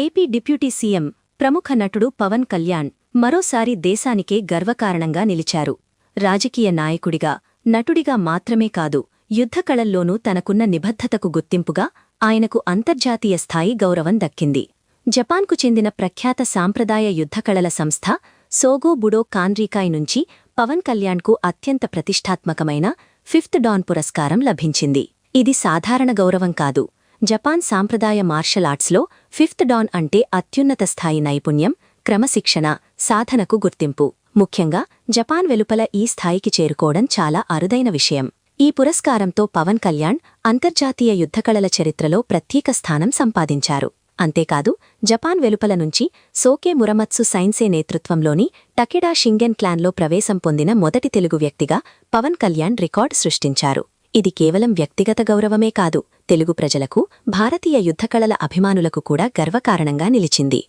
AP deputy CM ప్రముఖ నటుడు పవన్ కళ్యాణ్ మరోసారి దేశానికే గర్వకారణంగా నిలిచారు. రాజకీయ నాయకుడిగా నటుడిగా మాత్రమే కాదు యుద్ధకళల్లోనూ తనకున్న నిబద్ధతకు గుర్తింపుగా ఆయనకు అంతర్జాతీయ స్థాయి గౌరవం దక్కింది. జపాన్కు చెందిన ప్రఖ్యాత సాంప్రదాయ యుద్ధకళల సంస్థ సోగో బుడో కాన్రీకాయ్ నుంచి పవన్ కళ్యాణ్కు అత్యంత ప్రతిష్టాత్మకమైన ఫిఫ్త్ డాన్ పురస్కారం లభించింది. ఇది సాధారణ గౌరవం కాదు జపాన్ సాంప్రదాయ మార్షల్ ఆర్ట్స్లో ఫిఫ్త్ డాన్ అంటే అత్యున్నత స్థాయి నైపుణ్యం క్రమశిక్షణ సాధనకు గుర్తింపు. ముఖ్యంగా జపాన్ వెలుపల ఈ స్థాయికి చేరుకోవడం చాలా అరుదైన విషయం. ఈ పురస్కారంతో పవన్ కళ్యాణ్ అంతర్జాతీయ యుద్ధకళల చరిత్రలో ప్రత్యేక స్థానం సంపాదించారు. అంతేకాదు జపాన్ వెలుపల నుంచి సోకే మురమత్సు సైన్సే నేతృత్వంలోని టకెడా షింగెన్ క్లాన్లో ప్రవేశం పొందిన మొదటి తెలుగు వ్యక్తిగా పవన్ కళ్యాణ్ రికార్డు సృష్టించారు. ఇది కేవలం వ్యక్తిగత గౌరవమే కాదు తెలుగు ప్రజలకు భారతీయ యుద్ధకళల అభిమానులకు కూడా గర్వకారణంగా నిలిచింది.